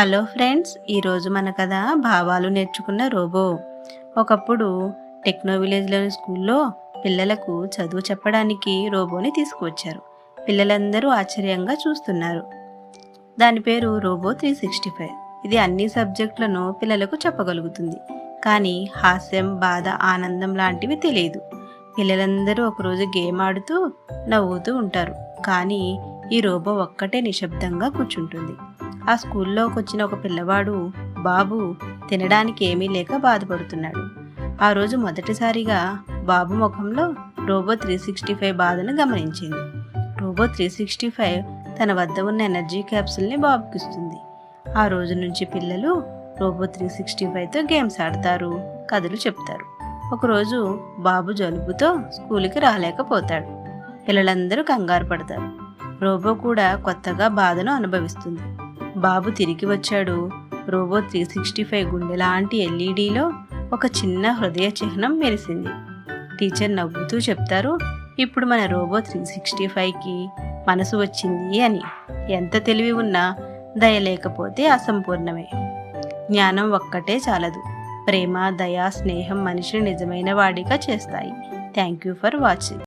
Hello friends ఈరోజు మన కథ భావాలు నేర్చుకున్న రోబో. ఒకప్పుడు టెక్నో విలేజ్లోని స్కూల్లో పిల్లలకు చదువు చెప్పడానికి రోబోని తీసుకువచ్చారు. పిల్లలందరూ ఆశ్చర్యంగా చూస్తున్నారు. దాని పేరు రోబో త్రీ సిక్స్టీ ఫైవ్. ఇది అన్ని సబ్జెక్టులను పిల్లలకు చెప్పగలుగుతుంది. కానీ హాస్యం బాధ ఆనందం లాంటివి తెలియదు. పిల్లలందరూ ఒకరోజు గేమ్ ఆడుతూ నవ్వుతూ ఉంటారు. కానీ ఈ రోబో ఒక్కటే నిశ్శబ్దంగా కూర్చుంటుంది. ఆ స్కూల్లోకి వచ్చిన ఒక పిల్లవాడు బాబు తినడానికి ఏమీ లేక బాధపడుతున్నాడు. ఆ రోజు మొదటిసారిగా బాబు ముఖంలో రోబో త్రీ సిక్స్టీ ఫైవ్ బాధను గమనించింది. రోబో త్రీ సిక్స్టీ ఫైవ్ తన వద్ద ఉన్న ఎనర్జీ క్యాప్సుల్ని బాబుకిస్తుంది. ఆ రోజు నుంచి పిల్లలు రోబో త్రీ సిక్స్టీ ఫైవ్తో గేమ్స్ ఆడతారు కథలు చెప్తారు. ఒకరోజు బాబు జలుబుతో స్కూల్కి రాలేకపోతాడు. పిల్లలందరూ కంగారు పడతారు. రోబో కూడా కొత్తగా బాధను అనుభవిస్తుంది. బాబు తిరిగి వచ్చాడు. రోబో త్రీ సిక్స్టీ ఫైవ్ గుండె లాంటి ఎల్ఈడిలో ఒక చిన్న హృదయ చిహ్నం మెరిసింది. టీచర్ నవ్వుతూ చెప్తారు ఇప్పుడు మన రోబో త్రీ సిక్స్టీ ఫైవ్కి మనసు వచ్చింది అని. ఎంత తెలివి ఉన్నా దయ లేకపోతే అసంపూర్ణమే. జ్ఞానం ఒక్కటే చాలదు. ప్రేమ దయ స్నేహం మనిషిని నిజమైన వాడిగా చేస్తాయి. Thank you for watching.